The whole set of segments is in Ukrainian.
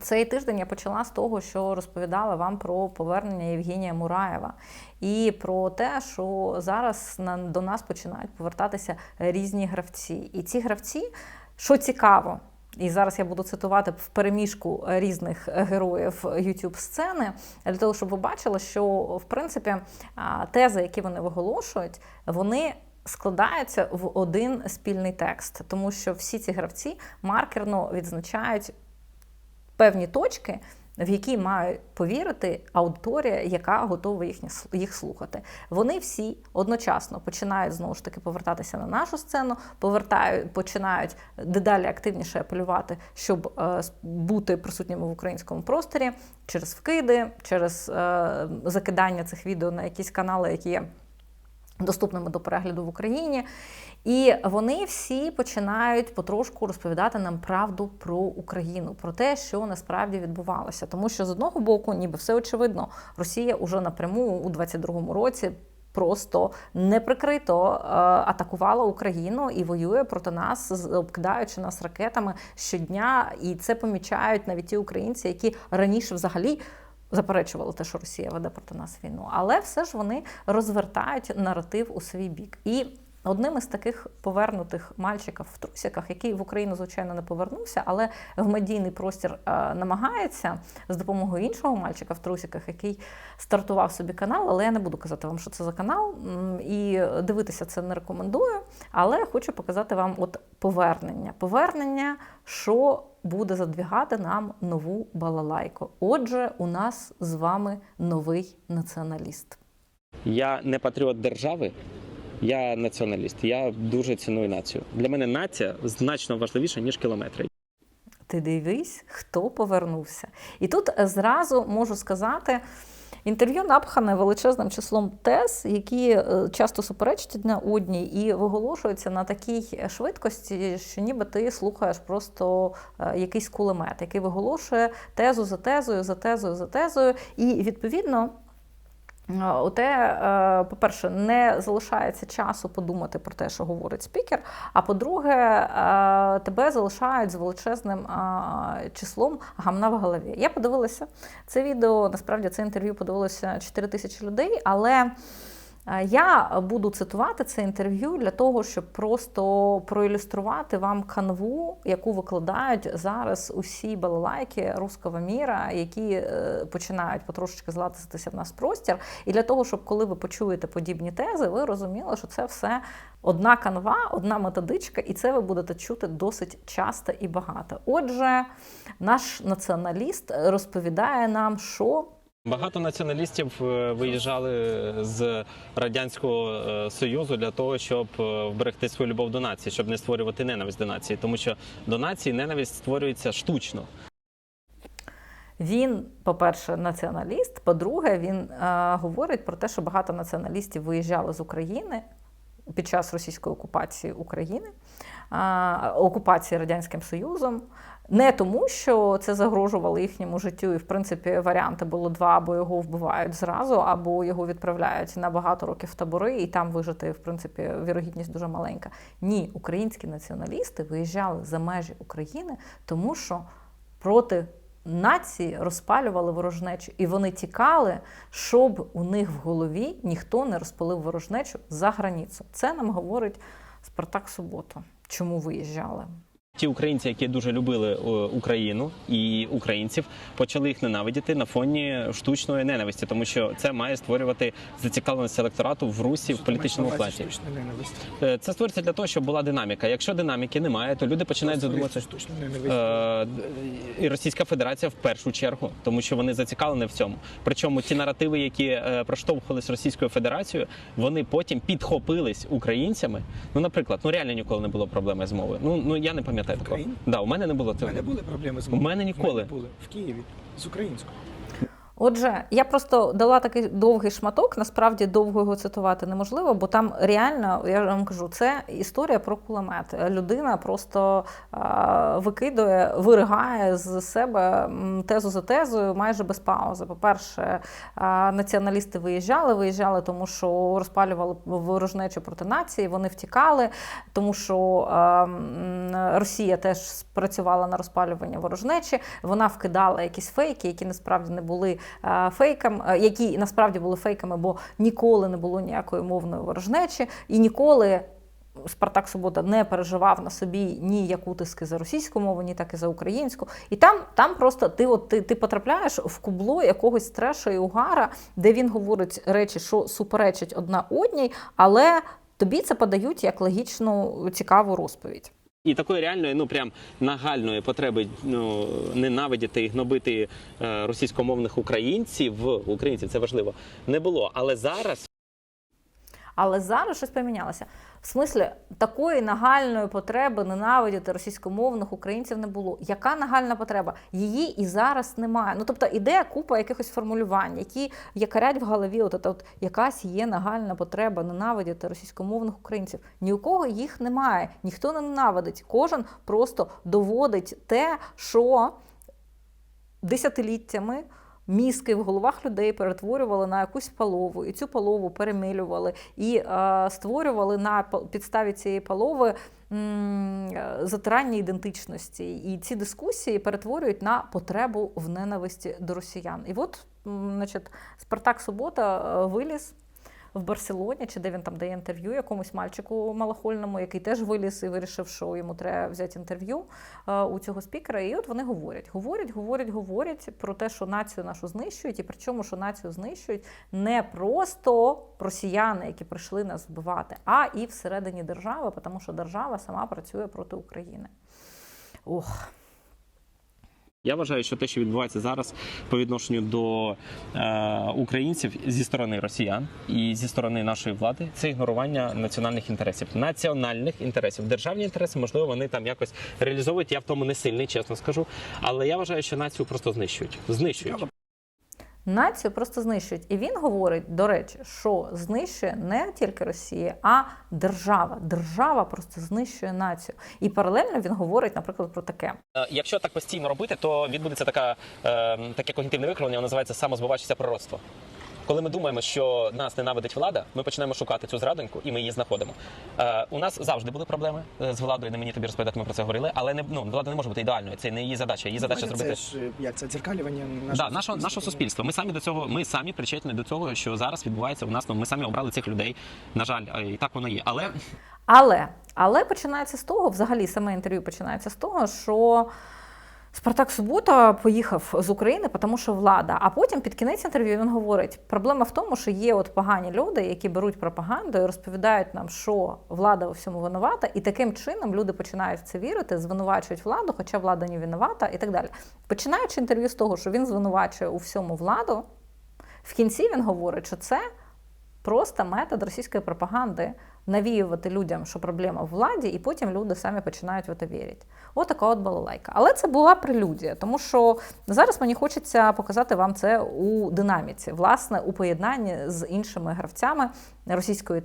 Цей тиждень я почала з того, що розповідала вам про повернення Євгенія Мураєва і про те, що зараз на, до нас починають повертатися різні гравці. І ці гравці, що цікаво, і зараз я буду цитувати в переміжку різних героїв youtube сцени для того, щоб ви бачили, що в принципі тези, які вони виголошують, вони складаються в один спільний текст, тому що всі ці гравці маркерно відзначають певні точки, в які має повірити аудиторія, яка готова їхні, їх слухати. Вони всі одночасно починають знову ж таки повертатися на нашу сцену, повертають, починають дедалі активніше апелювати, щоб е, бути присутніми в українському просторі через вкиди, через е, закидання цих відео на якісь канали, які є доступними до перегляду в Україні. І вони всі починають потрошку розповідати нам правду про Україну, про те, що насправді відбувалося. Тому що з одного боку, ніби все очевидно, Росія уже напряму у 22-му році. Просто неприкрито е, атакувала Україну і воює проти нас, обкидаючи нас ракетами щодня. І це помічають навіть ті українці, які раніше взагалі заперечували те, що Росія веде проти нас війну. Але все ж вони розвертають наратив у свій бік. І Одним із таких повернутих мальчиків в трусиках, який в Україну, звичайно, не повернувся, але в медійний простір е, намагається з допомогою іншого мальчика в трусиках, який стартував собі канал, але я не буду казати вам, що це за канал, і дивитися це не рекомендую. Але хочу показати вам от повернення. Повернення, що буде задвігати нам нову балалайку. Отже, у нас з вами новий націоналіст. Я не патріот держави. Я націоналіст. Я дуже ціную націю. Для мене нація значно важливіша ніж кілометри. Ти дивись, хто повернувся. І тут зразу можу сказати. Інтерв'ю напхане величезним числом тез, які часто суперечать одна одній і виголошуються на такій швидкості, що ніби ти слухаєш просто якийсь кулемет, який виголошує тезу за тезою, за тезою, за тезою. І відповідно. Оте, по-перше, не залишається часу подумати про те, що говорить спікер. А по-друге, тебе залишають з величезним числом гамна в голові. Я подивилася це відео. Насправді це інтерв'ю подивилося 4 тисячі людей, але. Я буду цитувати це інтерв'ю для того, щоб просто проілюструвати вам канву, яку викладають зараз усі балалайки руского міра, які починають потрошечки златитися в нас простір. І для того, щоб коли ви почуєте подібні тези, ви розуміли, що це все одна канва, одна методичка, і це ви будете чути досить часто і багато. Отже, наш націоналіст розповідає нам, що. Багато націоналістів виїжджали з радянського союзу для того, щоб вберегти свою любов до нації, щоб не створювати ненависть до нації, тому що до нації ненависть створюється штучно. Він, по-перше, націоналіст. По-друге, він е, говорить про те, що багато націоналістів виїжджали з України під час російської окупації України, е, окупації радянським Союзом. Не тому, що це загрожувало їхньому життю, і в принципі варіанти було два: або його вбивають зразу, або його відправляють на багато років в табори, і там вижити, в принципі, вірогідність дуже маленька. Ні, українські націоналісти виїжджали за межі України, тому що проти нації розпалювали ворожнечу, і вони тікали, щоб у них в голові ніхто не розпалив ворожнечу за границю. Це нам говорить Спартак Суботу. Чому виїжджали? Ті українці, які дуже любили Україну і українців, почали їх ненавидіти на фоні штучної ненависті, тому що це має створювати зацікавленість електорату в русі в політичному платі. Це створюється для того, щоб була динаміка. Якщо динаміки немає, то люди починають задумуватися. І Російська Федерація в першу чергу, тому що вони зацікавлені в цьому. Причому ті наративи, які проштовхувались Російською Федерацією, вони потім підхопились українцями. Ну, наприклад, ну реально ніколи не було проблеми з мовою. Ну ну я не пам'ятаю. Україні? Да, у мене не було У мене були проблеми з мовою. У мене ніколи. У мене були в Києві з українською. Отже, я просто дала такий довгий шматок. Насправді довго його цитувати неможливо, бо там реально, я вам кажу, це історія про кулемет. Людина просто викидує, виригає з себе тезу за тезою майже без паузи. По-перше, націоналісти виїжджали, виїжджали, тому що розпалювали ворожнечу проти нації, вони втікали, тому що Росія теж спрацювала на розпалювання ворожнечі. Вона вкидала якісь фейки, які насправді не були е, фейками, е, які насправді були фейками, бо ніколи не було ніякої мовної ворожнечі, і ніколи. Спартак Субота не переживав на собі ні як утиски за російську мову, ні так і за українську. І там, там просто ти, от, ти, ти потрапляєш в кубло якогось трешу і угара, де він говорить речі, що суперечать одна одній, але тобі це подають як логічну цікаву розповідь. І такої реальної, ну прям нагальної потреби ну, ненавидіти і гнобити е, російськомовних українців, українців це важливо, не було. Але зараз Але зараз щось помінялося. В смислі, такої нагальної потреби ненавидіти російськомовних українців не було. Яка нагальна потреба? Її і зараз немає. Ну тобто іде купа якихось формулювань, які якарять в голові. От, от, от якась є нагальна потреба ненавидіти російськомовних українців. Ні у кого їх немає, ніхто не ненавидить. Кожен просто доводить те, що десятиліттями. Мізки в головах людей перетворювали на якусь палову, і цю палову перемилювали і е, створювали на підставі цієї палови е, затирання ідентичності. І ці дискусії перетворюють на потребу в ненависті до росіян. І от, значить, Спартак Субота е, виліз. В Барселоні, чи де він там дає інтерв'ю якомусь мальчику малохольному, який теж виліз і вирішив, що йому треба взяти інтерв'ю е, у цього спікера. І от вони говорять, говорять, говорять, говорять про те, що націю нашу знищують, і причому, що націю знищують не просто росіяни, які прийшли нас вбивати, а і всередині держави, тому що держава сама працює проти України. Ох. Я вважаю, що те, що відбувається зараз по відношенню до е, українців зі сторони росіян і зі сторони нашої влади, це ігнорування національних інтересів, національних інтересів. Державні інтереси, можливо, вони там якось реалізовують. Я в тому не сильний, чесно скажу. Але я вважаю, що націю просто знищують. Знищують. Націю просто знищують. І він говорить, до речі, що знищує не тільки Росія, а держава. Держава просто знищує націю. І паралельно він говорить, наприклад, про таке. Е, Якщо так постійно робити, то відбудеться така, е, таке когнітивне викривлення, воно називається самозбиваюче пророцтво. Коли ми думаємо, що нас ненавидить влада, ми починаємо шукати цю зрадоньку і ми її знаходимо. Е, у нас завжди були проблеми е, з владою, не мені тобі розповідати, ми про це говорили, але не ну, влада не може бути ідеальною. Це не її задача. Її задача Влада зробити. Це ж е, як це дзеркалювання нашого Да, нашого, нашого суспільства. Ми самі до цього, ми самі причетні до цього, що зараз відбувається у нас. Ну, ми самі обрали цих людей. На жаль, е, і так воно є. Але Але, але починається з того, взагалі саме інтерв'ю починається з того, що Спартак Субота поїхав з України, тому що влада. А потім під кінець інтерв'ю він говорить: проблема в тому, що є от погані люди, які беруть пропаганду і розповідають нам, що влада у всьому винувата, і таким чином люди починають в це вірити, звинувачують владу, хоча влада не винувата, і так далі. Починаючи інтерв'ю з того, що він звинувачує у всьому владу, в кінці він говорить, що це просто метод російської пропаганди навіювати людям, що проблема в владі, і потім люди самі починають в це вірити. От така от балалайка. Але це була прелюдія, тому що зараз мені хочеться показати вам це у динаміці, власне, у поєднанні з іншими гравцями російської,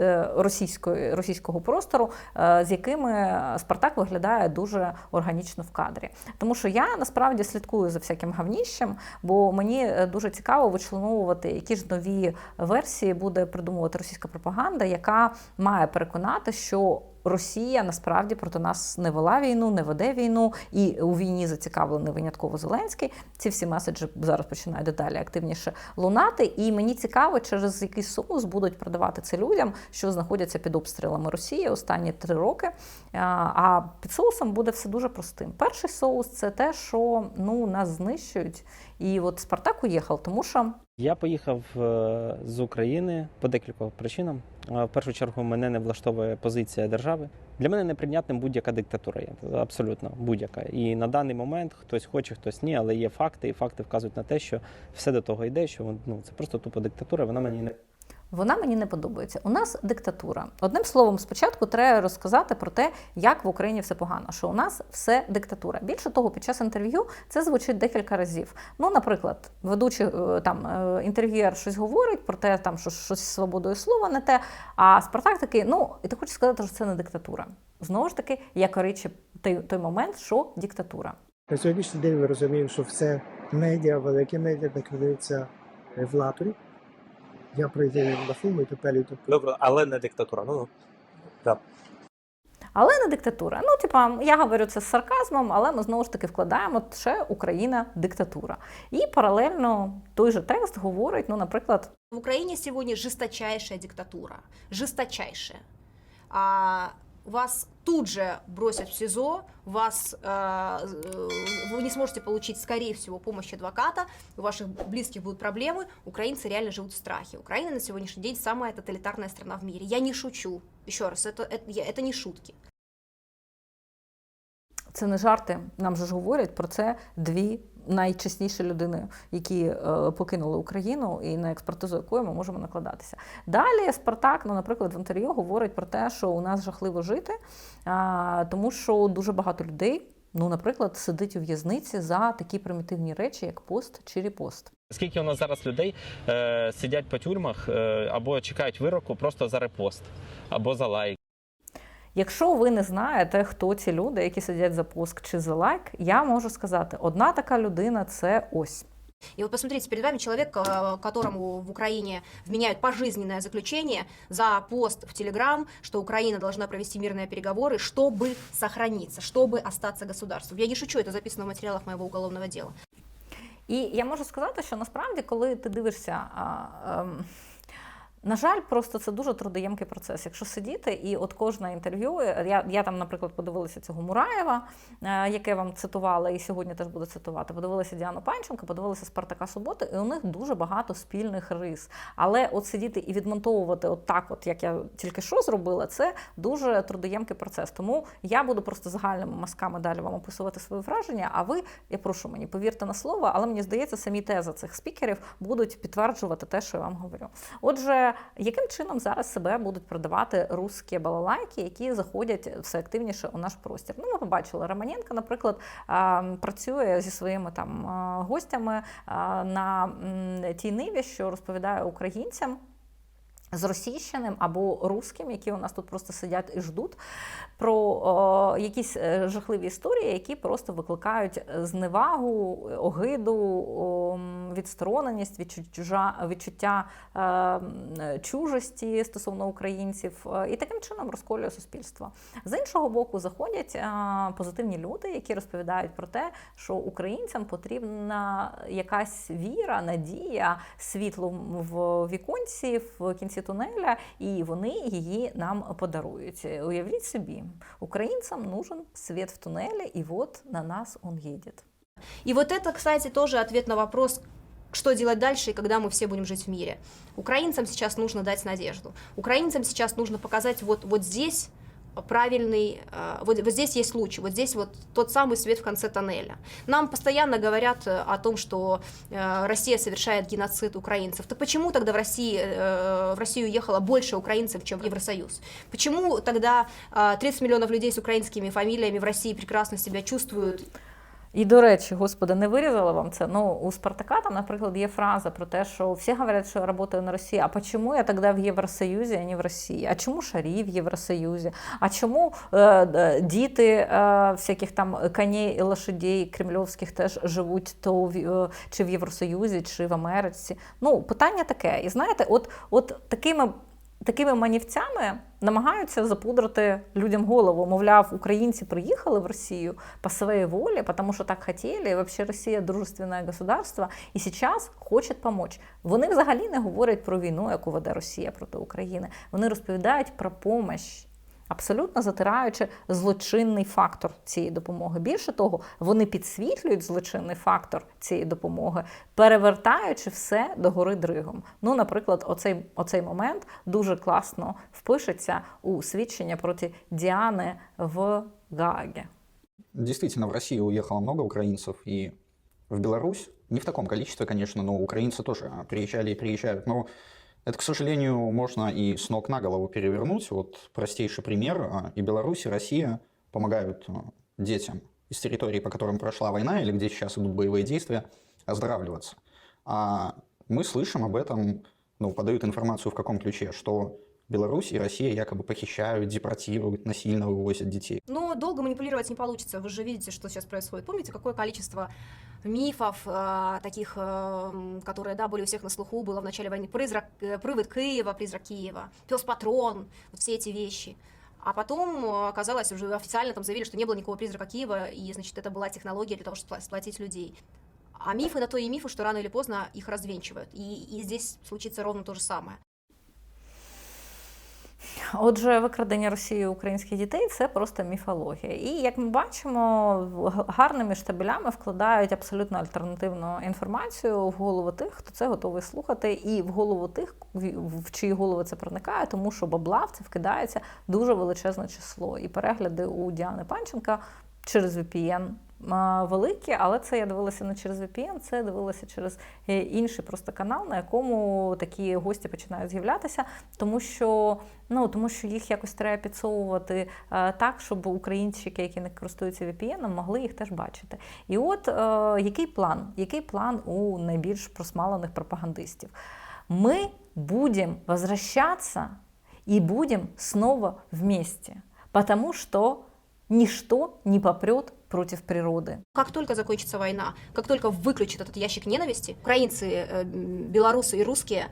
е, російської, російського простору, е, з якими Спартак виглядає дуже органічно в кадрі. Тому що я насправді слідкую за всяким гавніщем, бо мені е, дуже цікаво вичленовувати, які ж нові версії буде придумувати російська пропаганда, яка має переконати, що Росія насправді проти нас не вела війну, не веде війну, і у війні зацікавлений винятково Зеленський. Ці всі меседжі зараз починають дедалі активніше лунати. І мені цікаво, через який соус будуть продавати це людям, що знаходяться під обстрілами Росії останні три роки. А, під соусом буде все дуже простим. Перший соус це те, що ну нас знищують. І от Спартак уїхав, тому що Я поїхав е, з України по декількох причинам. Е, В першу чергу мене не влаштовує позиція держави. Для мене неприйнятним будь-яка диктатура є абсолютно будь-яка. І на даний момент хтось хоче, хтось ні, але є факти, і факти вказують на те, що все до того йде, що ну це просто тупо диктатура. Вона мені не Вона мені не подобається. У нас диктатура. Одним словом, спочатку треба розказати про те, як в Україні все погано, що у нас все диктатура. Більше того, під час інтерв'ю це звучить декілька разів. Ну, наприклад, ведучий е, там е, інтерв'юер щось говорить про те, там що щось з свободою слова не те. А Спартак такий, ну і ти хочеш сказати, що це не диктатура. Знову ж таки, я коричу той, той момент, що диктатура. На сьогоднішній день ми розуміємо, що все медіа, великі медіа знаходяться в латурі. Я прийду на фуму і тепер YouTube. Добре, але не диктатура. Ну, ну. Але не диктатура. Ну, типа, я говорю це з сарказмом, але ми знову ж таки вкладаємо ще Україна диктатура. І паралельно той же текст говорить, ну, наприклад, В Україні сьогодні жесточайшая диктатура. Жесточайшая. А вас тут же бросят в СИЗО, вас, э, э, вы не сможете получить, скорее всего, помощь адвоката, у ваших близких будут проблемы, украинцы реально живут в страхе. Украина на сегодняшний день самая тоталитарная страна в мире. Я не шучу. Еще раз, это, это, я- это не шутки. це не жарти. Нам же ж говорять про це дві найчесніші людини, які е, покинули Україну, і на експертизу якої ми можемо накладатися. Далі Спартак, ну, наприклад, в інтерв'ю говорить про те, що у нас жахливо жити, тому що дуже багато людей. Ну, наприклад, сидить у в'язниці за такі примітивні речі, як пост чи репост. Скільки у нас зараз людей е, сидять по тюрмах е, або чекають вироку просто за репост або за лайк. Якщо ви не знаєте, хто ці люди, які сидять за пост чи за лайк, я можу сказати, одна така людина це ось. И вот посмотрите, перед вами человек, э, которому в Украине вменяют пожизненное заключение за пост в Телеграм, что Украина должна провести мирные переговоры, чтобы сохраниться, чтобы остаться государством. Я не шучу, это записано в материалах моего уголовного дела. І я можу сказати, що насправді, коли ти дивишся. А, ем, на жаль, просто це дуже трудоємкий процес. Якщо сидіти, і от кожне інтерв'ю, я, я там, наприклад, подивилася цього Мураєва, е, яке вам цитувала, і сьогодні теж буду цитувати. Подивилася Діану Панченко, подивилася Спартака Суботи, і у них дуже багато спільних рис. Але от сидіти і відмонтовувати от так, от як я тільки що зробила, це дуже трудоємкий процес. Тому я буду просто загальними мазками далі вам описувати свої враження. А ви, я прошу мені, повірте на слово, але мені здається, самі тези цих спікерів будуть підтверджувати те, що я вам говорю. Отже, яким чином зараз себе будуть продавати русські балалайки, які заходять все активніше у наш простір? Ну, ми побачили Романенко, наприклад, працює зі своїми там гостями на тій ниві, що розповідає українцям. З російщиним або русським, які у нас тут просто сидять і ждуть, про о, якісь е, жахливі історії, які просто викликають е, зневагу, огиду, о, відстороненість, відчуття, відчуття е, чужості стосовно українців, е, і таким чином розколює суспільство. З іншого боку, заходять е, позитивні люди, які розповідають про те, що українцям потрібна якась віра, надія, світло в віконці, в кінці тунеля, і вони її нам подарують. Уявіть собі, українцям нужен світ в тунелі, і от на нас он їде. И вот это, кстати, тоже ответ на вопрос, что делать дальше и когда мы все будем жить в мире. Украинцам сейчас нужно дать надежду. Украинцам сейчас нужно показать вот, вот здесь правильный, э, вот, вот здесь есть луч, вот здесь вот тот самый свет в конце тоннеля. Нам постоянно говорят э, о том, что э, Россия совершает геноцид украинцев. Так почему тогда в России, э, в Россию уехало больше украинцев, чем в Евросоюз? Почему тогда э, 30 миллионов людей с украинскими фамилиями в России прекрасно себя чувствуют І до речі, господи, не вирізала вам це. Ну, у Спартака там, наприклад, є фраза про те, що всі говорять, що я працюю на Росії. А почему я тоді в Євросоюзі, а не в Росії? А чому шарі в Євросоюзі? А чому е, е, діти е, всяких там коней і лошадей кремльовських теж живуть то в, е, чи в Євросоюзі, чи в Америці? Ну, питання таке. І знаєте, от, от такими. Такими манівцями намагаються запудрити людям голову. Мовляв, українці приїхали в Росію по своей воле, потому що так хотіли, і вообще Росія дружественне государство, і зараз хочуть помочь. Вони взагалі не говорять про війну, яку веде Росія проти України. Вони розповідають про помощь. Абсолютно затираючи злочинний фактор цієї допомоги. Більше того, вони підсвітлюють злочинний фактор цієї допомоги, перевертаючи все до гори дригом. Ну, наприклад, оцей, оцей момент дуже класно впишеться у свідчення проти Діани в Гаагі. Действительно, в Россию уехало много украинцев, и в Беларусь, не в таком количестве, конечно, но украинцы тоже приезжали и приезжают. Но Это, к сожалению, можно и с ног на голову перевернуть. Вот простейший пример. а, И Беларусь, и Россия помогают а, детям из территорий, по которым прошла война, или где сейчас идут боевые действия, оздоравливаться. А мы слышим об этом, ну, подают информацию в каком ключе, что Беларусь и Россия якобы похищают, депортируют, насильно вывозят детей. Но долго манипулировать не получится. Вы же видите, что сейчас происходит. Помните, какое количество мифов, э, таких, э, которые, да, были у всех на слуху, было в начале войны. Призрак, э, привид Киева, призрак Киева, пес-патрон, вот все эти вещи. А потом э, оказалось, уже официально там заявили, что не было никакого призрака Киева, и, значит, это была технология для того, чтобы сплотить людей. А мифы на то и мифы, что рано или поздно их развенчивают. И, и здесь случится ровно то же самое. Отже, викрадення Росією українських дітей це просто міфологія. І як ми бачимо, гарними штабелями вкладають абсолютно альтернативну інформацію в голову тих, хто це готовий слухати, і в голову тих, в чиї голови це проникає, тому що бабла в це вкидається дуже величезне число. І перегляди у Діани Панченка через VPN великі, але це я дивилася не через VPN, це я дивилася через е, інший просто канал, на якому такі гості починають з'являтися, тому що ну тому що їх якось треба підсовувати е, так, щоб українчики, які не користуються VPN, могли їх теж бачити. І от е, який план? Який план у найбільш просмалених пропагандистів? Ми будем возвращаться и будем снова вместе, потому что ничто не попрет против природы. Как только закончится война, как только выключат этот ящик ненависти, украинцы, э, белорусы и русские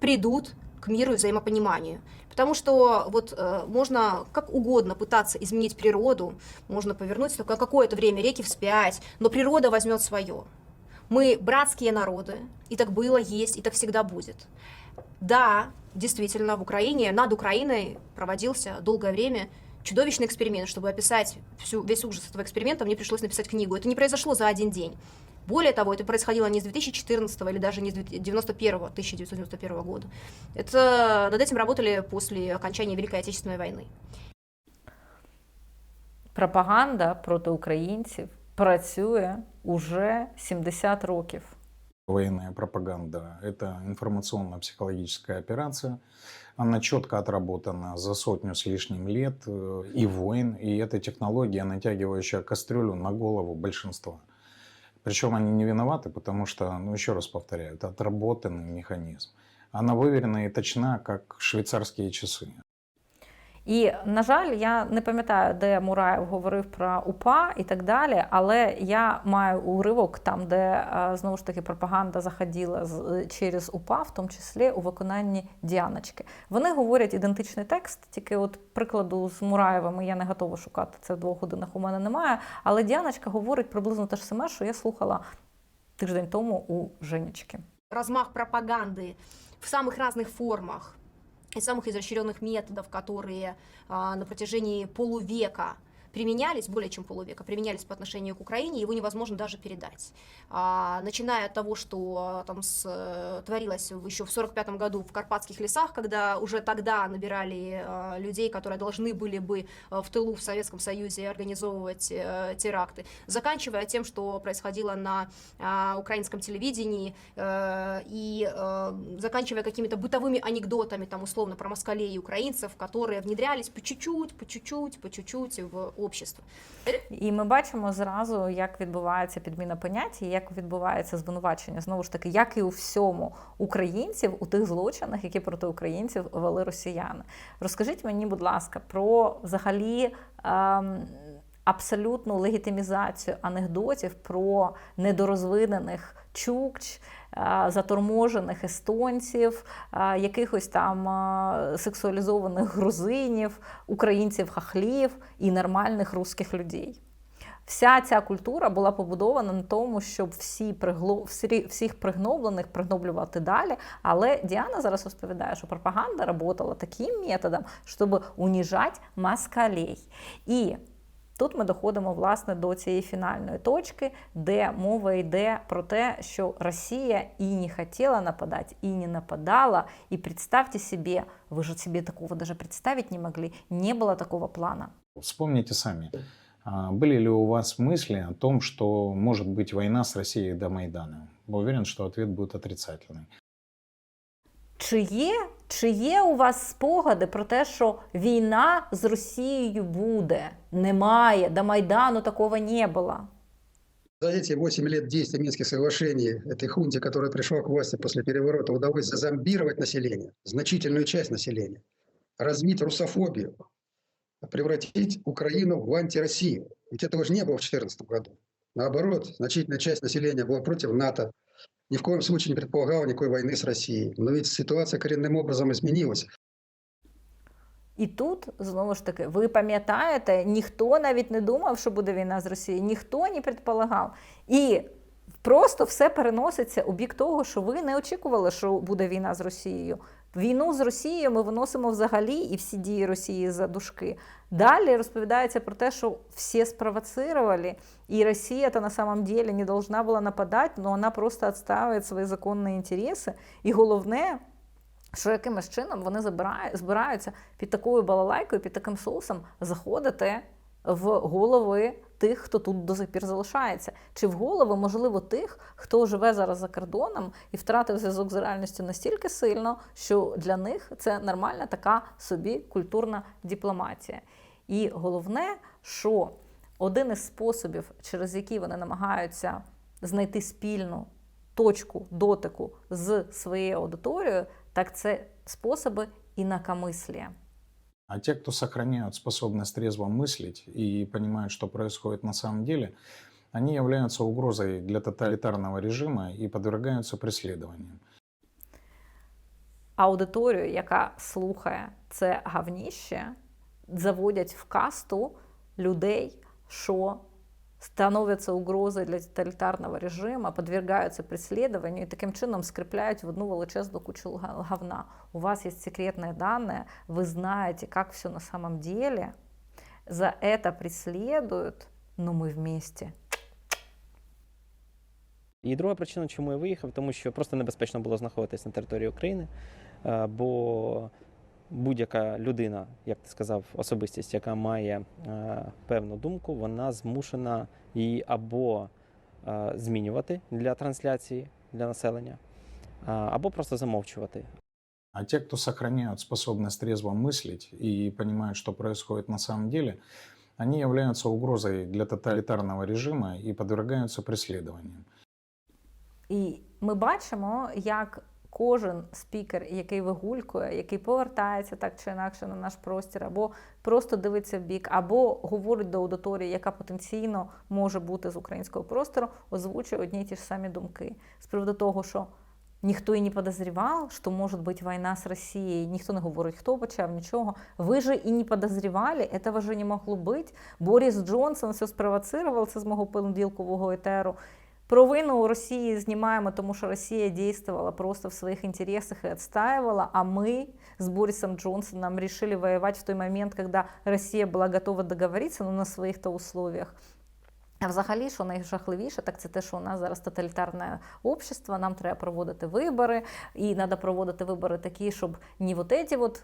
придут к миру и взаимопониманию. Потому что вот э, можно как угодно пытаться изменить природу, можно повернуть только какое-то время реки вспять, но природа возьмет свое. Мы братские народы, и так было, есть, и так всегда будет. Да, действительно, в Украине, над Украиной проводился долгое время чудовищный эксперимент. Чтобы описать всю, весь ужас этого эксперимента, мне пришлось написать книгу. Это не произошло за один день. Более того, это происходило не с 2014 или даже не с 91 1991 года. Это, над этим работали после окончания Великой Отечественной войны. Пропаганда проти українців працює уже 70 років. Военная пропаганда – это информационно-психологическая операция. Она четко отработана за сотню с лишним лет э, и войн, и это технология, натягивающая кастрюлю на голову большинства. Причем они не виноваты, потому что, ну еще раз повторяю, это отработанный механизм. Она выверена и точна, как швейцарские часы. І, на жаль, я не пам'ятаю, де Мураєв говорив про УПА і так далі, але я маю уривок там, де е, знову ж таки пропаганда заходила з- через УПА, в тому числі у виконанні Діаночки. Вони говорять ідентичний текст, тільки от прикладу з Мураєвим я не готова шукати це в двох годинах. У мене немає. Але Діаночка говорить приблизно те ж саме, що я слухала тиждень тому у Женечки. размах пропаганды в самых разных формах и самых изощренных методов, которые а, на протяжении полувека применялись, более чем полувека, применялись по отношению к Украине, его невозможно даже передать. А, начиная от того, что а, там с, э, творилось еще в 45 году в Карпатских лесах, когда уже тогда набирали а, людей, которые должны были бы а, в тылу в Советском Союзе организовывать э, теракты, заканчивая тем, что происходило на а, украинском телевидении, э, и э, заканчивая какими-то бытовыми анекдотами, там условно про москалей и украинцев, которые внедрялись по чуть-чуть, по чуть-чуть, по чуть-чуть в общество. І ми бачимо зразу, як відбувається підміна понять і як відбувається звинувачення. Знову ж таки, як і у всьому українців у тих злочинах, які проти українців вели росіяни. Розкажіть мені, будь ласка, про взагалі. Ем, Абсолютну легітимізацію анекдотів про недорозвинених чукч, е, заторможених естонців, е, якихось там е, сексуалізованих грузинів, українців-хахлів і нормальних русських людей. Вся ця культура була побудована на тому, щоб всі пригло... всіх пригноблених пригноблювати далі. Але Діана зараз розповідає, що пропаганда працювала таким методом, щоб уніжати москалей. І Тут ми доходимо власне до цієї фінальної точки, де мова йде про те, що Росія і не хотіла нападати, і не нападала. І представьте себе, ви ж собі такого даже представить не могли, не было такого плана. Вспомните сами, а, были ли у вас мысли о том, что может быть война с Россией до Майдана? Уверен, что ответ будет отрицательный. Чи є, чи є у вас спогади про те, що війна з Росією буде? Немає. До Майдану такого не було. За эти 8 лет действия Минских соглашений этой хунте, которая пришла к власти после переворота, удалось зомбировать население, значительную часть населения, развить русофобию, превратить Украину в антироссию. Ведь этого же не было в 2014 году. Наоборот, значительная часть населения была против НАТО, ни в коем случае не предполагала никакой войны с Россией. Но ведь ситуация коренным образом изменилась. І тут знову ж таки, ви пам'ятаєте, ніхто навіть не думав, що буде війна з Росією, ніхто не предполагав. І просто все переноситься у бік того, що ви не очікували, що буде війна з Росією. Війну з Росією ми виносимо взагалі і всі дії Росії за дужки. Далі розповідається про те, що всі спровоцировали, і Росія-то на самом деле не должна була нападати, але вона просто відставить свої законні інтереси. І головне, що якимось чином вони збираються під такою балалайкою, під таким соусом заходити в голови тих, хто тут до сих пір залишається, чи в голови, можливо, тих, хто живе зараз за кордоном і втратив зв'язок з реальністю настільки сильно, що для них це нормальна така собі культурна дипломатія. І головне, що один із способів, через які вони намагаються знайти спільну точку дотику з своєю аудиторією, так це способи інакомислія. А те, кто сохраняют способность трезво мыслить и понимают, что происходит на самом деле, они являются угрозой для тоталитарного режима и подвергаются преследованиям. Аудиторію, яка слухає це гавніще, заводять в касту людей, що становятся угрозой для тоталітарного режиму, подвергаються преследованию і таким чином скрепляють в одну величезну кучу га- говна. У вас есть секретные данные, вы знаете, как все на самом деле. За это преследуют, но мы вместе. І друга причина, чому я виїхав, тому що просто небезпечно було знаходитись на території України, е, бо будь-яка людина, як ти сказав, особистість, яка має е, певну думку, вона змушена її або е, змінювати для трансляції для населення, або просто замовчувати. А те, кто сохраняют способность трезво мыслить и понимают, что происходит на самом деле, они являются угрозой для тоталитарного режима и подвергаются преследованиям. І ми бачимо, як кожен спікер, який вигулькує, який повертається так чи інакше на наш простір, або просто дивиться в бік, або говорить до аудиторії, яка потенційно може бути з українського простору, озвучує одні й ті ж самі думки з приводу того, що. Ніхто і не подозревал, що може бути війна з Росією. Ніхто не говорить, хто почав нічого. Ви же і не подозревали, этого же не могло бути. Борис Джонсон все спровоцировал, це з мого понеділкового етеру. Провину у Росії знімаємо, тому що Росія дійствувала просто в своїх інтересах і відстаивала, а ми з Борисом Джонсоном решили воевать в той момент, когда Росія була готова договоритися, ну на своїх-то условиях. А взагалі, що найжахливіше, так це те, що у нас зараз тоталітарне общество, нам треба проводити вибори, і треба проводити вибори такі, щоб ні вот эти вот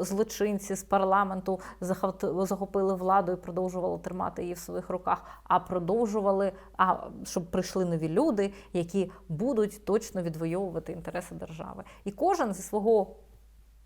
злочинці з парламенту захопили владу і продовжували тримати її в своїх руках, а продовжували, а щоб прийшли нові люди, які будуть точно відвоювати інтереси держави. І кожен зі свого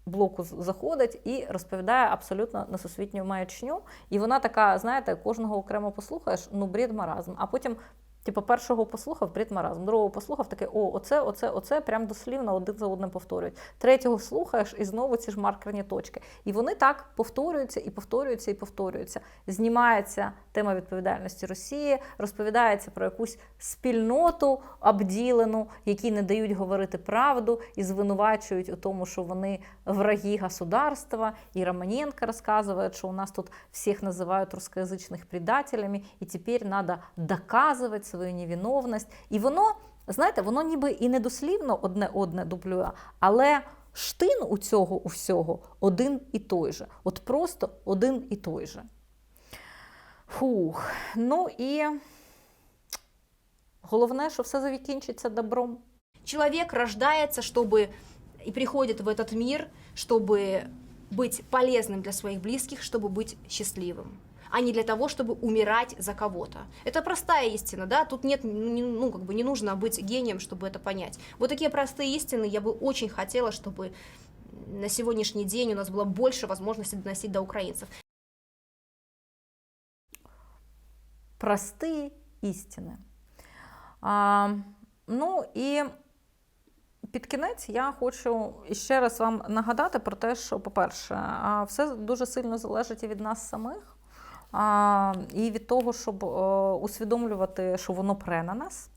блоку заходить і розповідає абсолютно несусвітню маячню. І вона така, знаєте, кожного окремо послухаєш, ну бред маразм. А потім, типу, першого послухав брід маразм, другого послухав таке, о, оце, оце, оце, прям дослівно один за одним повторюють. Третього слухаєш, і знову ці ж маркерні точки. І вони так повторюються і повторюються і повторюються. Знімається тема відповідальності Росії, розповідається про якусь спільноту обділену, які не дають говорити правду і звинувачують у тому, що вони враги государства. І Романенко розказує, що у нас тут всіх називають русскоязичних предателями, і тепер треба доказувати свою невиновність. І воно, знаєте, воно ніби і не дослівно одне одне дублює, але штин у цього у всього один і той же. От просто один і той же. Фух. Ну і головне, що все закінчиться добром. Человек рождается, чтобы и приходит в этот мир, чтобы быть полезным для своих близких, чтобы быть счастливым. а не для того, чтобы умирать за кого-то. Это простая истина, да, тут нет, ну, не- ну, как бы не нужно быть гением, чтобы это понять. Вот такие простые истины я бы очень хотела, чтобы на сегодняшний день у нас было больше возможностей доносить до украинцев. Прості істини. А, ну і під кінець я хочу ще раз вам нагадати про те, що, по-перше, все дуже сильно залежить і від нас самих, а, і від того, щоб е, усвідомлювати, що воно пре на нас.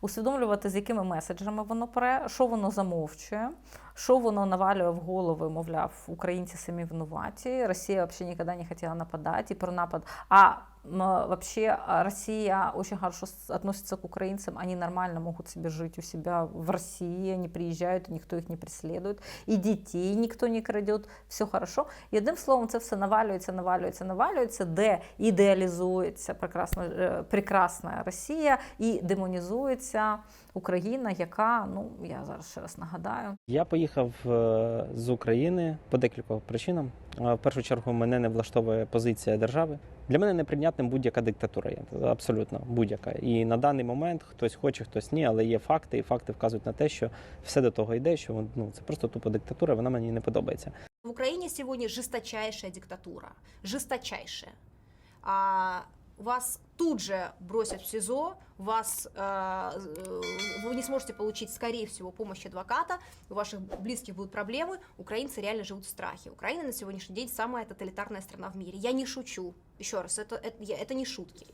Усвідомлювати, з якими меседжами воно пре, що воно замовчує, що воно навалює в голови, мовляв, українці самі винуваті, Росія взагалі ніколи не хотіла нападати, і про напад. А вообще Россия очень хорошо относится к украинцам, они нормально могут себе жить у себя в России, они приезжают, никто их не преследует, и детей никто не крадет, все хорошо. І одним словом, це все навалюється, навалюється, навалюється, де ідеалізується прекрасна, е, прекрасна Росія і демонізується Україна, яка, ну я зараз ще раз нагадаю, Я поїхав е, з України по декількох причинам. В першу чергу мене не влаштовує позиція держави. Для мене неприйнятним будь-яка диктатура є абсолютно будь-яка. І на даний момент хтось хоче, хтось ні, але є факти, і факти вказують на те, що все до того йде, що ну це просто тупо диктатура. Вона мені не подобається. В Украине сегодня жесточайшая диктатура, жесточайшая. А вас тут же бросят в СИЗО, вас, э, э, вы не сможете получить, скорее всего, помощь адвоката, у ваших близких будут проблемы, украинцы реально живут в страхе. Украина на сегодняшний день самая тоталитарная страна в мире. Я не шучу. Еще раз, это, это, я- это не шутки.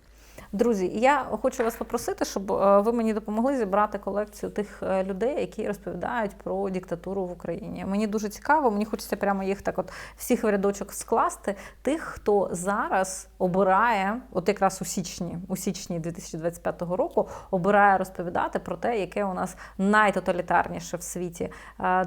Друзі, я хочу вас попросити, щоб е, ви мені допомогли зібрати колекцію тих е, людей, які розповідають про диктатуру в Україні. Мені дуже цікаво, мені хочеться прямо їх так, от всіх в рядочок скласти. Тих, хто зараз обирає, от якраз у січні, у січні 2025 року, обирає розповідати про те, яке у нас найтоталітарніше в світі, е,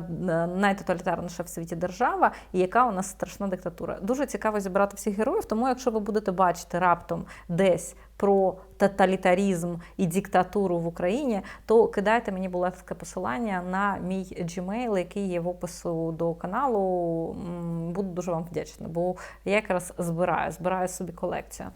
найтоталітарніша в світі держава, і яка у нас страшна диктатура. Дуже цікаво зібрати всіх героїв. Тому, якщо ви будете бачити раптом десь про тоталітарізм і диктатуру в Україні, то кидайте мені, будь ласка, посилання на мій Gmail, який є в опису до каналу. Буду дуже вам вдячна, бо я якраз збираю, збираю собі колекцію.